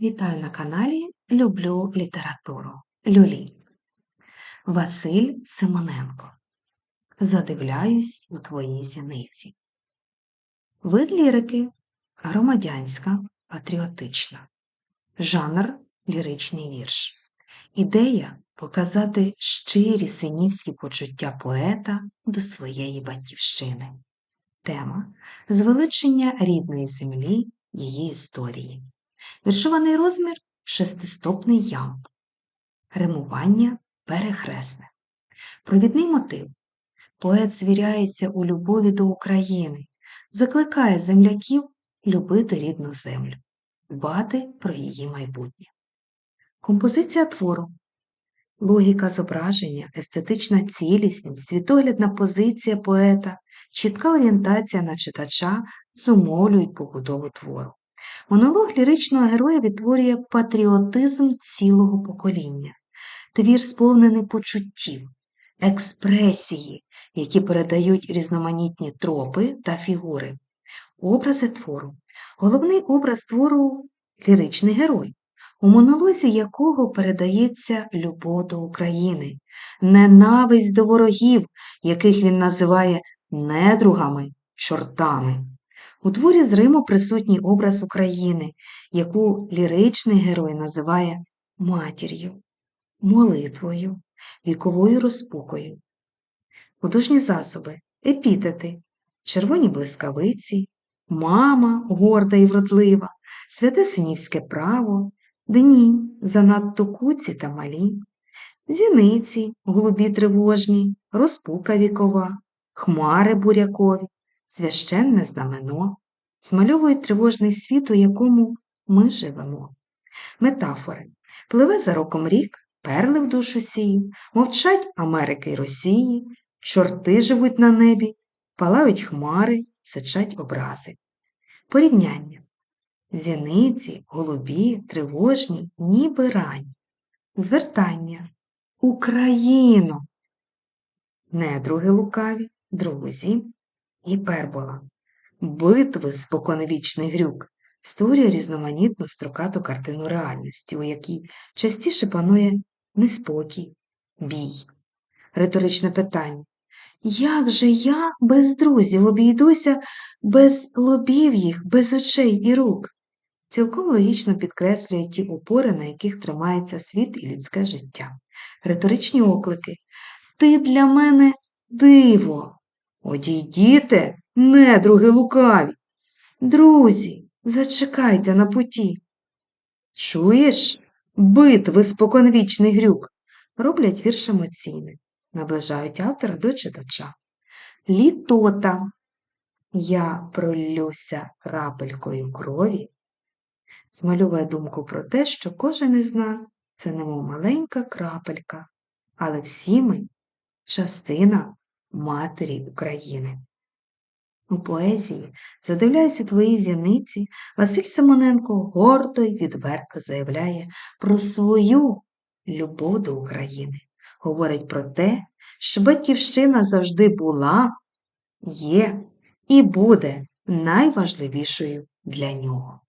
Вітаю на каналі Люблю літературу. Люлі. Василь Симоненко. Задивляюсь у твоїй зіниці. Вид лірики громадянська, патріотична. Жанр ліричний вірш. Ідея показати щирі синівські почуття поета до своєї батьківщини. Тема звеличення рідної землі, її історії. Віршований розмір шестистопний ямб. Римування перехресне. Провідний мотив. Поет звіряється у любові до України, закликає земляків любити рідну землю, дбати про її майбутнє. Композиція твору. Логіка зображення, естетична цілісність, світоглядна позиція поета, чітка орієнтація на читача зумовлюють побудову твору. Монолог ліричного героя відтворює патріотизм цілого покоління, твір сповнений почуттів, експресії, які передають різноманітні тропи та фігури, образи твору. Головний образ твору ліричний герой, у монолозі якого передається любов до України, ненависть до ворогів, яких він називає недругами, чортами. У творі з Риму присутній образ України, яку ліричний герой називає матір'ю, молитвою, віковою розпукою. Художні засоби, епітети, червоні блискавиці, мама горда і вродлива, святе синівське право, дні занадто куці та малі, зіниці голубі тривожні, розпука вікова, хмари бурякові священне знамено, змальовують тривожний світ, у якому ми живемо. Метафори пливе за роком рік, перли в душу сії, мовчать Америки й Росії, чорти живуть на небі, палають хмари, сичать образи. Порівняння зіниці, голубі, тривожні, ніби рань. Звертання Україну. Недруги лукаві, друзі, Гіпербола. Битви споконвічний грюк створює різноманітну строкату картину реальності, у якій частіше панує неспокій, бій. Риторичне питання. Як же я без друзів обійдуся без лобів їх, без очей і рук? Цілком логічно підкреслює ті опори, на яких тримається світ і людське життя. Риторичні оклики. Ти для мене диво. Одійдіте, недруги лукаві. Друзі, зачекайте на путі. Чуєш, битви споконвічний грюк, роблять вірш емоційний, наближають автора до читача. Літота. Я пролюся крапелькою крові, змалює думку про те, що кожен із нас це немов маленька крапелька, але всі ми частина Матері України. У поезії, задивляюся твої зіниці, Василь Симоненко гордо й відверто заявляє про свою любов до України, говорить про те, що батьківщина завжди була, є і буде найважливішою для нього.